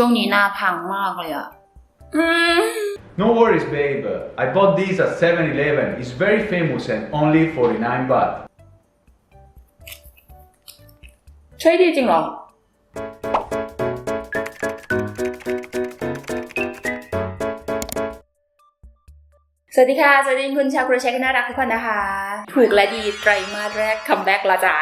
ช่วงนี้หน้าพังมากเลยอะอืม No worries, babe. I bought these at 7-Eleven. It's very famous and only 49 baht. ใช่ดีจริงเหรอ สวัสดีค่ะ สวัสดีคุณชาวครัวเชฟน่ารักทุกคนนะคะ ถูกและดีไตรมาสแรกคัมแบ็กละจ้า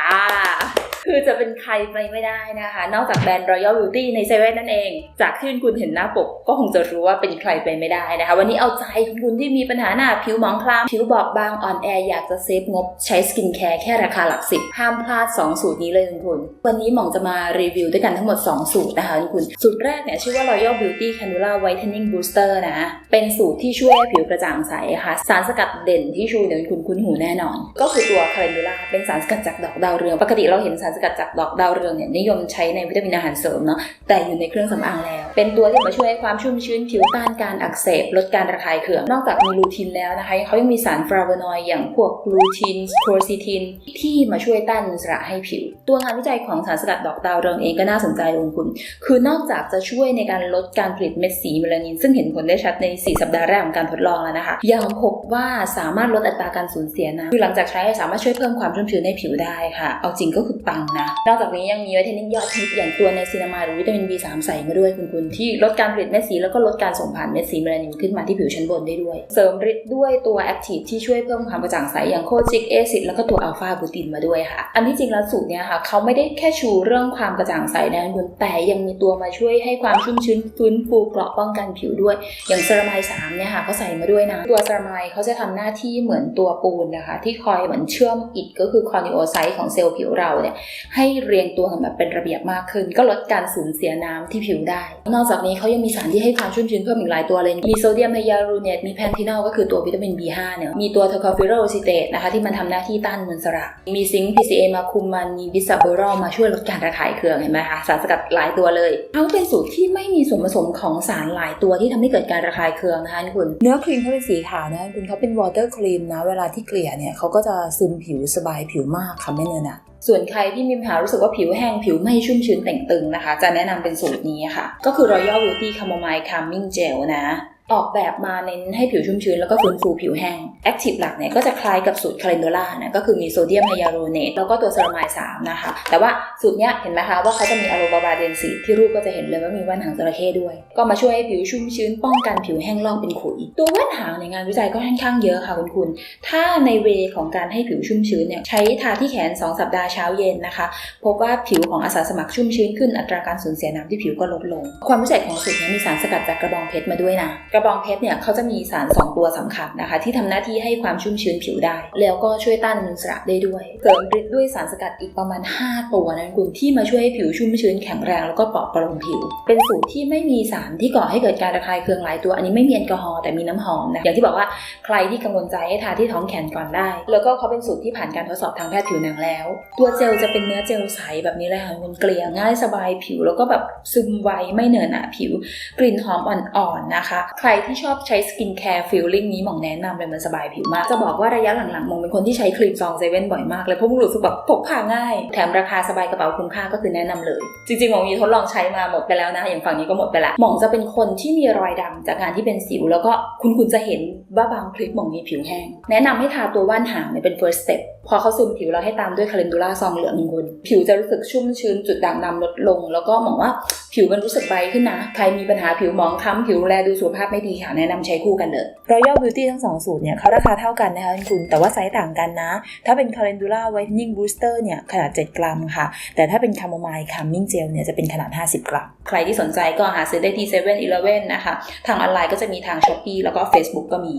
คือจะเป็นใครไปไม่ได้นะคะ นอกจากแบรนด์ Royal Beauty ในเซเว่นนั่นเอง จากที่คุณเห็นหน้าปก ก็คงจะรู้ว่าเป็นใครไปไม่ได้นะคะ วันนี้เอาใจคุณที่มีปัญหาหน้าผิวหมองคล้ำผิวบอบบางอ่อนแออยากจะเซฟงบใช้สกินแคร์แค่ราคาหลักสิบห้ามพลาด 2 สูตรนี้เลยคุณคุณวันนี้หมองจะมารีวิวด้วยกันทั้งหมด 2 สูตรนะคะคุณคุณสูตรแรกเนี่ยชื่อว่า Royal Beauty Candula Whitening Booster นะ เป็นสูตรที่ช่วยผิวกระจ่างใสค่ะ สารสกัดเด่นที่ชูเดี๋ยวคุณคุ้นหูแน่นอน ก็คือตัว Calendula เป็นสารสกัดจากดอกดาวเรืองปกติเราเห็นสารสกัดจากดอกดาวเรืองเนี่ยนิยมใช้ในวิตามินอาหารเสริมเนาะแต่อยู่ในเครื่องสำอางแล้ว เป็นตัวที่มาช่วยให้ความชุ่มชื้นผิวต้านการอักเสบลดการระคายเคืองนอกจากมีลูทินแล้วนะคะเขายังมีสารฟลาโวนอยด์อย่างพวกกลูทินโครซิทิน ที่มาช่วยต้านอิสระให้ผิว ตัวงานวิจัยของสารสกัดดอกดาวเรืองเองก็น่าสนใจลงคุณ คือนอกจากจะช่วยในการลดการผลิตเม็ดสีเมลานิน ซึ่งเห็นผลได้ชัดใน 4 สัปดาห์แรกของการทดลองแล้วนะคะ ยังพบว่าสามารถลดอัตราการสูญเสียน้ำคือหลังจากใช้สามารถช่วยเพิ่มความชุ่มชื้นในผิวได้ค่ะ เอาจริงก็คือปังนะ นอกจากนี้ยังมีวิตามินยอดฮิตอย่างตัวในซีนามาหรือวิตามิน B3 ใส่มาด้วยคุณคุณที่ลดการผลิตเม็ดสีแล้วก็ลดการส่งผ่านเม็ดสีเมลานินขึ้นมาที่ผิวชั้นบนได้ด้วย เสริมฤทธิ์ด้วยตัวแอคทีฟที่ช่วยเพิ่มความกระจ่างใสอย่างโคจิกเอซิดแล้วก็ตัวอัลฟาบูตินมาด้วยค่ะ อันที่จริงแล้วสูตรเนี้ยค่ะเขาไม่ได้แค่ชูเรื่องความกระจ่างใสนะคุณแต่ยังมีตัวมาช่วยให้ความชุ่มชื้นฟื้นฟูเกราะป้องกันผิวด้วย อย่างเซรามายสามเนี่ยค่ะเขาใส่มาด้วยนะตัวเซรามายเขาจะทำหน้าที่เหมือนตัวปูนนะคะ ที่คอยเหมือนเชื่อมอิฐก็คือคอนิโอไซต์ของเซลล์ผิวเราเนี่ยให้เรียงตัวแบบเป็นระเบียบมากขึ้น ก็ลดการสูญเสียน้ำที่ผิวได้ นอกจากนี้เขายังมีสารที่ให้ความชุ่มชื้นเพิ่มอีกหลายตัวเลย มีโซเดียมไฮยาลูเนตมีแพนทินอลก็คือตัววิตามิน B5 เนี่ย มีตัวเทอร์คอฟิโรซิเตตนะคะที่มันทำหน้าที่ต้านมลสระ มีซิงค์ PCA มาคุมมันมีบิสซาเบอรอลมาช่วยลดการระคายเคืองเห็นไหมคะสารสกัดหลายตัวเลยเขาเป็นสูตรที่ไม่มีส่วนผสมของสารหลายตัวที่ทำให้เกิดการระคายเคืองนะคะคุณเนื้อครีมเขาเป็นสีขาวนะคุณเขาเป็นวอเตอร์ครีมนะเวลาที่เกลี่ยเนี่ยเขาก็จะซึมผิวสบายผิวมากค่ะไม่เนินอะส่วนใครที่มีปัญหารู้สึกว่าผิวแห้งผิวไม่ชุ่มชื้นแต่งตึงนะคะ จะแนะนำเป็นสูตรนี้ค่ะ ก็คือ Royal Beauty Chamomile Calming Gel นะ ออกแบบมาเน้นให้ผิวชุ่มชื้นแล้วก็ฟื้นฟูผิวแห้ง Active หลักเนี่ยก็จะคล้ายกับสูตร Calendula นะก็คือมีโซเดียมไฮยาลูเนตแล้วก็ตัวเซรามาย3นะคะ แต่ว่าสูตรเนี้ยเห็นไหมคะว่าเขาจะมีอะโลบาบาเดนซีที่รูปก็จะเห็นเลยว่ามีแว่นหางจระเข้ด้วย ก็มาช่วยให้ผิวชุ่มชื้นป้องกันผิวแห้งลอกเป็นขุย ตัวแว่นหางในงานวิจัยก็ค่อนข้างเยอะค่ะคุณคุณ ถ้าในเวของการให้ผิวชุ่มชื้นเนี่ยใช้ทาที่แขน 2 สัปดาห์เช้าเย็นนะคะพบว่าผิวของอาสาสมัครชุ่มชื้นขึ้นอัตราการสูญเสียน้ำที่ผิวก็ลดลง ความพิเศษของสูตรนี้มีสารสกัดจากกระบองเพชรมาด้วยนะกระบองเพชรเนี่ยเขาจะมีสาร 2 ตัวสำคัญนะคะ ที่ทำหน้าที่ให้ความชุ่มชื้นผิวได้ แล้วก็ช่วยต้านอนุมูลอิสระได้ด้วย เสริมฤทธิ์ด้วยสารสกัดอีกประมาณ 5 ตัวนะคุณที่มาช่วยให้ผิวชุ่มชื้นแข็งแรงแล้วก็ปลอดประโลมผิว เป็นสูตรที่ไม่มีสารที่ก่อให้เกิดการระคายเคืองหลายตัวอันนี้ไม่มีแอลกอฮอล์แต่มีน้ำหอมนะอย่างที่บอกว่าใครที่กังวลใจให้ทาที่ท้องแขนก่อนได้ แล้วก็เขาเป็นสูตรที่ผ่านการทดสอบทางแพทย์ผิวหนังแล้ว ตัวเจลจะเป็นเนื้อเจลใสแบบนี้เลยค่ะคุณเกลี่ยง่ายสบายผิวแล้วก็แบบซึมไวไม่เหนอะหนะผิว กลิ่นหอมอ่อนๆนะคะใครรที่ชอบใช้สกินแคร์ฟิลลิ่งนี้หมองแนะนำเลยมันสบายผิวมาก จะบอกว่าระยะหลังๆหมองเป็นคนที่ใช้ครีมซองเซเว่นบ่อยมากเลยเพราะมันรู้สึกแบบพกพาง่าย แถมราคาสบายกระเป๋าคุ้มค่าก็คือแนะนำเลย จริงๆหมองมีทดลองใช้มาหมดไปแล้วนะ อย่างฝั่งนี้ก็หมดไปละหมองจะเป็นคนที่มีรอยดำจากการที่เป็นสิว แล้วก็คุณคุณจะเห็นว่าบางคลิปหมองมีผิวแห้ง แนะนำให้ทาตัวว่านหางเนี่ยเป็น first step พอเขาซึมผิวเราให้ตามด้วยคาเลนดูล่าซองเหลืองหนึ่งคนผิวจะรู้สึกชุ่มชื้นจุดด่างดำลดลง แล้วก็หมองว่าผิวมันรู้สึกไบขึ้นนะใครมีปัญหาผิวหมองคล้ำผิวแลดูสุขภาพไม่ดีค่ะ แนะนำใช้คู่กันเลย Royal Beauty ทั้งสองสูตรเนี่ยเขาราคาเท่ากันนะคะคุณ แต่ว่าไซส์ต่างกันนะ ถ้าเป็น Calendula Whitening Booster เนี่ยขนาด 7 กรัมค่ะ แต่ถ้าเป็น Chamomile Calming Gel เนี่ยจะเป็นขนาด 50 กรัม ใครที่สนใจก็หาซื้อได้ที่7 e เ e ่นอีเลนะคะ ทางออนไลน์ก็จะมีทาง s h อ p e e แล้วก็ Facebook ก็มี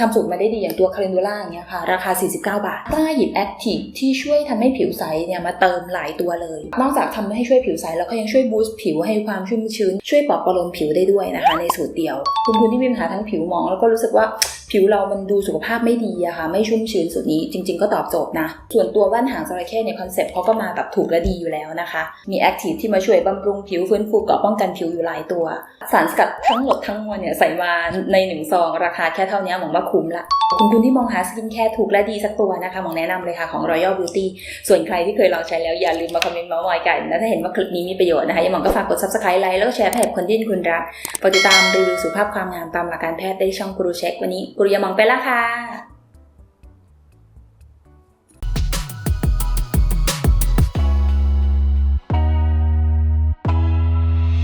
ทำสูตรมาได้ดีอย่างตัวคา r นดูล่าอย่างเงี้ยค่ะ ราคา 49 บาทกล้าหยิบแอคทีฟที่ช่วยทำให้ผิวใสเนี่ยมาเติมหลายตัวเลย นอกจากทำให้ช่วยผิวใสแล้วก็ยังช่วยบูสต์ผิวให้ความชุ่มชื้น ช่วยปลอบประโลมผิวได้ด้วยนะคะ ในสูตรเดียว คุณคุณที่มีปัญหาทั้งผิวหมอง แล้วก็รู้สึกว่า ผิวเรามันดูสุขภาพไม่ดีอะค่ะ ไม่ชุ่มชื้นสุดนี้จริง ๆ ก็ตอบโจทย์นะ ส่วนตัวแว่นหางจระเข้ในคอนเซ็ปต์เขาก็มาแบบถูกและดีอยู่แล้วนะคะ มีแอคทีฟที่มาช่วยบำรุงผิวฟื้นฟูเกาะป้องกันผิวอยู่หลายตัว สารสกัดทั้งหมดทั้งมวลเนี่ยใส่มาในหนึ่งซอง ราคาแค่เท่านี้หมองว่าคุ้มละคุณคุณที่มองหาสกินแคร์ถูกและดีสักตัวนะคะหมองแนะนำเลยค่ะของ Royal Beauty ส่วนใครที่เคยลองใช้แล้วอย่าลืมมาคอมเมนต์มาส์มอยกันและถ้าเห็นว่าคลิปนี้มีประโยชน์นะคะอย่าหมองก็ฝากกด subscribe ไลค์แล้วก็แชร์ให้กับคนที่คุณรักติดตามรีวิวสุขภาพความงามตามหลักการแพทย์ได้ช่องกรูเช็ควันนี้กูรูยามองไปละค่ะ